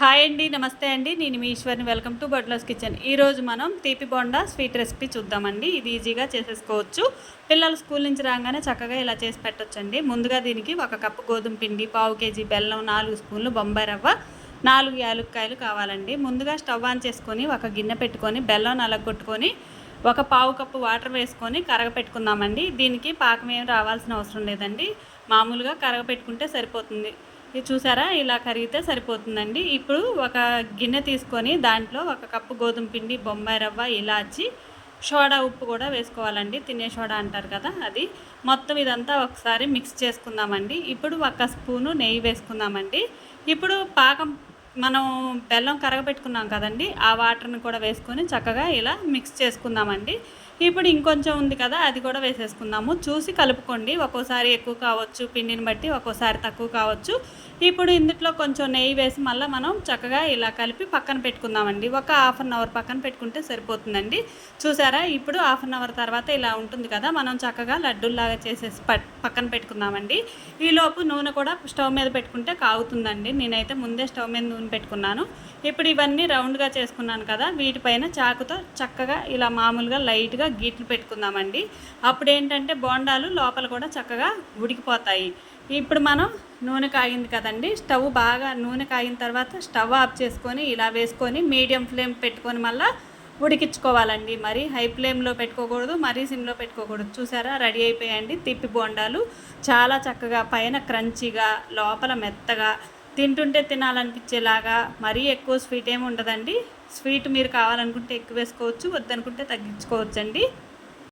Hi అండి నమస్తే అండి. నేను మీ ఈశ్వర్ని. Welcome to Butler's Kitchen. ఈరోజు మనం తీపి బొండా స్వీట్ రెసిపీ చూద్దామండి. ఇది ఈజీగా చేసేసుకోవచ్చు. పిల్లలు స్కూల్ నుంచి రాగానే చక్కగా ఇలా చేసి పెట్టొచ్చండి. ముందుగా దీనికి ఒక కప్పు గోధుమ పిండి పావు కేజీ బెల్లం నాలుగు స్పూన్లు బొంబాయి రవ్వ నాలుగు యాలుక్కాయలు కావాలండి. ముందుగా స్టవ్ ఆన్ చేసుకొని ఒక గిన్నె పెట్టుకొని బెల్లం నలగొట్టుకొని ఒక పావు కప్పు వాటర్ వేసుకొని కరగపెట్టుకుందామండి. దీనికి పాకం ఏం రావాల్సిన అవసరం లేదండి. మామూలుగా కరగపెట్టుకుంటే సరిపోతుంది. ఇది చూసారా? ఇలా కరిగితే సరిపోతుందండి. ఇప్పుడు ఒక గిన్నె తీసుకొని దాంట్లో ఒక కప్పు గోధుమ పిండి బొంబాయి రవ్వ ఇలాచి సోడా ఉప్పు కూడా వేసుకోవాలండి. తినే సోడా అంటారు కదా అది. మొత్తం ఇదంతా ఒకసారి మిక్స్ చేసుకుందామండి. ఇప్పుడు ఒక స్పూను నెయ్యి వేసుకుందామండి. ఇప్పుడు పాకం మనం బెల్లం కరగబెట్టుకున్నాం కదండి ఆ వాటర్ని కూడా వేసుకొని చక్కగా ఇలా మిక్స్ చేసుకుందామండి. ఇప్పుడు ఇంకొంచెం ఉంది కదా అది కూడా వేసేసుకుందాము. చూసి కలుపుకోండి. ఒక్కోసారి ఎక్కువ కావచ్చు పిండిని బట్టి ఒక్కోసారి తక్కువ కావచ్చు. ఇప్పుడు ఇందులో కొంచెం నెయ్యి వేసి మళ్ళీ మనం చక్కగా ఇలా కలిపి పక్కన పెట్టుకుందామండి. ఒక హాఫ్ అన్ అవర్ పక్కన పెట్టుకుంటే సరిపోతుందండి. చూసారా? ఇప్పుడు హాఫ్ అన్ అవర్ తర్వాత ఇలా ఉంటుంది కదా మనం చక్కగా లడ్డూల్లాగా చేసేసి పక్కన పెట్టుకుందామండి. ఈలోపు నూనె కూడా స్టవ్ మీద పెట్టుకుంటే కాగుతుందండి. నేనైతే ముందే స్టవ్ మీద నూనె పెట్టుకున్నాను. ఇప్పుడు ఇవన్నీ రౌండ్గా చేసుకున్నాను కదా వీటిపైన చాకుతో చక్కగా ఇలా మామూలుగా లైట్గా గీట్లు పెట్టుకుందామండి. అప్పుడు ఏంటంటే బోండాలు లోపల కూడా చక్కగా ఉడికిపోతాయి. ఇప్పుడు మనం నూనె కాగింది కదండి స్టవ్ బాగా నూనె కాగిన తర్వాత స్టవ్ ఆఫ్ చేసుకొని ఇలా వేసుకొని మీడియం ఫ్లేమ్ పెట్టుకొని మళ్ళీ ఉడికించుకోవాలండి. మరి హై ఫ్లేమ్లో పెట్టుకోకూడదు మరీ సిమ్లో పెట్టుకోకూడదు. చూసారా? రెడీ అయిపోయాయండి తిప్పి బోండాలు. చాలా చక్కగా పైన క్రంచిగా లోపల మెత్తగా తింటుంటే తినాలనిపించేలాగా మరీ ఎక్కువ స్వీట్ ఏమి ఉండదండి. స్వీట్ మీరు కావాలనుకుంటే ఎక్కువ వేసుకోవచ్చు వద్దనుకుంటే తగ్గించుకోవచ్చండి.